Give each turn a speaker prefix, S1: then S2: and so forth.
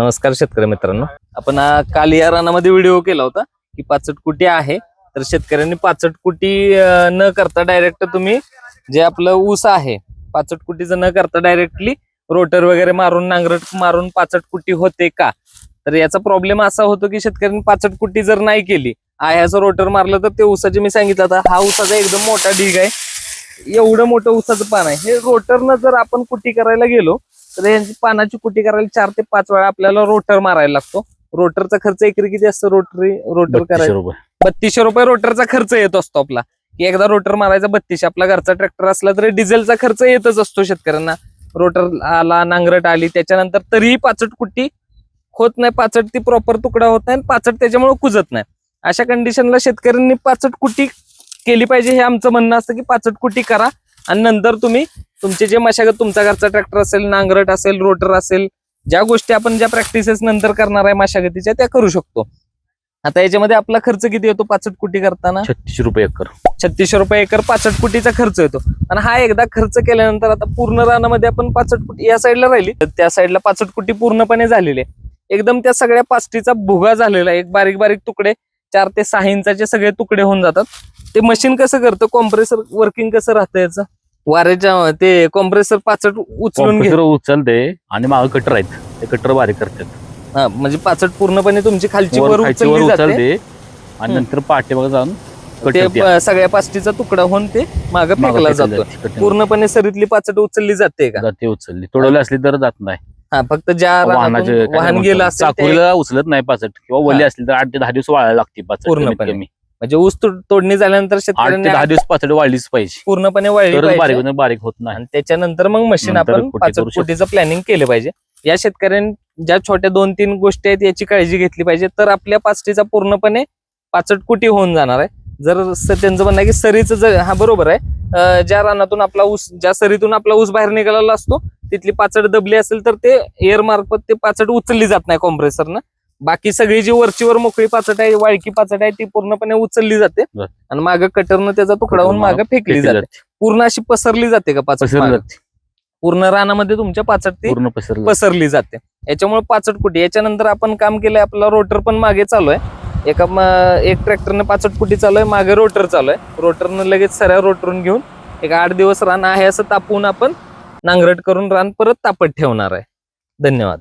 S1: नमस्कार शेतकरी मित्रांनो. आपण काल या रानामध्ये व्हिडिओ केला होता की पाचट कुटी आहे. तर शेतकऱ्यांनी पाचट कुटी न करता डायरेक्ट तुम्ही जे आपलं ऊस आहे पाचट कुटीचं न करता डायरेक्टली रोटर वगैरे मारून नांगरट मारून पाचट कुटी होते का? तर याचा प्रॉब्लेम असा होतो की शेतकऱ्यांनी पाचट कुटी जर नाही केली आह्याचं रोटर मारलं तर ते ऊसाचे मी सांगितलं आता हा ऊसाचा एकदम मोठा ढीग आहे. एवढं मोठं ऊसाचं पान आहे. हे रोटरनं जर आपण कुटी करायला गेलो तर यांची पानाची कुटी करायला चार ते पाच वेळा आपल्याला रोटर मारायला लागतो. रोटरचा खर्च एकरी किती असतो? रोटरी रोटर करायला. बत्तीसशे रुपये रोटरचा खर्च येत असतो आपला. की एकदा रोटर मारायचा बत्तीसशे आपला घरचा ट्रॅक्टर असला तरी डिझेलचा खर्च येतच असतो शेतकऱ्यांना. रोटर आला नांगरट आली त्याच्यानंतर तरीही पाचट कुट्टी होत नाही. पाचट ती प्रॉपर तुकडा होत नाही आणि पाचट त्याच्यामुळे कुजत नाही. अशा कंडिशनला शेतकऱ्यांनी पाचट कुट्टी केली पाहिजे हे आमचं म्हणणं असतं की पाचट कुट्टी करा. आणि नंतर तुम्ही तुमचे जे मशागत तुमचा घरचा ट्रॅक्टर असेल नांगरट असेल रोटर असेल ज्या गोष्टी आपण ज्या प्रॅक्टिसेस नंतर करणार आहे मशागतीच्या त्या करू शकतो. आता याच्यामध्ये आपला खर्च किती येतो? पाचट कुटी करताना?
S2: छत्तीसशे रुपये एकर.
S1: छत्तीसशे रुपये एकर पाचट कुटीचा खर्च येतो. आणि हा एकदा खर्च केल्यानंतर आता पूर्ण रानामध्ये आपण पाचट कुटी या साईडला राहिली तर त्या साईडला पाचट कुटी पूर्णपणे झालेली. आहे एकदम त्या सगळ्या पाचटीचा भुगा झालेला एक बारीक बारीक तुकडे चार ते सहा इंचाचे सगळे तुकडे होऊन जातात. ते मशीन कसं करतं? कॉम्प्रेसर वर्किंग कसं राहतं याचं? वाऱ्याच्या ते कॉम्प्रेसर पाचट उचलून
S2: उचलते आणि माग कटर आहेत. ते कटर बारीक करतात.
S1: हा, म्हणजे पाचट पूर्णपणे तुमची खालची वर
S2: वर खालची वर
S1: उचलली जाते.
S2: उचलते आणि
S1: हम्म.
S2: नंतर पाठी बघा जाऊन
S1: ते प- सगळ्या पाचटीचा तुकडा होऊन ते मागे फेकला जातो. पूर्णपणे सरीतली पाचट उचलली जाते का?
S2: जाते उचलली. तोडवली असली तर जात नाही.
S1: हा फक्त ज्या
S2: वाहनाचे
S1: रानातून वाहन गेलं असेल ते-
S2: चाकूला उचलत नाही पाचट किंवा वली
S1: हा.
S2: असली तर आठ ते दहा दिवस वाळायला लागते पाचट कमीत
S1: पूर्णपणे.
S2: कमी.
S1: म्हणजे ऊस तोड- तोडणी झाल्यानंतर
S2: आठ ते
S1: शेतकऱ्यांनी
S2: दहा दिवस पाचट वाळलीच पाहिजे.
S1: पूर्णपणे वळली
S2: तरच
S1: पाहिजे.
S2: बारीक बारीक होत नाही.
S1: आणि त्याच्यानंतर मग मशीन
S2: नंतर
S1: आपण
S2: करू शकतो.
S1: कुटीचं प्लॅनिंग केलं पाहिजे. या शेतकऱ्यांनी ज्या छोट्या दोन तीन गोष्टी आहेत याची काळजी घेतली पाहिजे. तर आपल्या पाचटीचा पूर्णपणे पाचट कुटी होऊन जाणार आहे? जर स- त्यांचं म्हणणं आहे की सरीचं जर हा बरोबर आहे. अं, ज्या रानातून आपला ऊस ज्या सरीतून आपला ऊस बाहेर निघालेला असतो तिथली पाचट दबली असेल तर ते एअर मार्फत ते पाचट उचलली जात नाही कॉम्प्रेसरनं बाकी सगळी जी वरचीवर मोकळी पाचट आहे वाळकी पाचट आहे ती पूर्णपणे उचलली जाते. आणि मागं कटरनं त्याचा तुकडा होऊन
S2: मागं
S1: फेकली जाते. पूर्ण अशी पसरली जाते का पाचट. पूर्ण रानामध्ये तुमच्या पाचट ती
S2: पसरली
S1: जाते. याच्यामुळे पाचट कुटी याच्यानंतर आपण काम केलंय आपला रोटर पण मागे चालू आहे. एका एक ट्रॅक्टरने पाचट कुटी चालू आहे मागे रोटर चालू आहे. रोटरनं लगेच सऱ्या रोटरून घेऊन एक आठ दिवस रान आहे असं तापवून आपण नांगरट करून रान परत तापत ठेवणार आहे. धन्यवाद.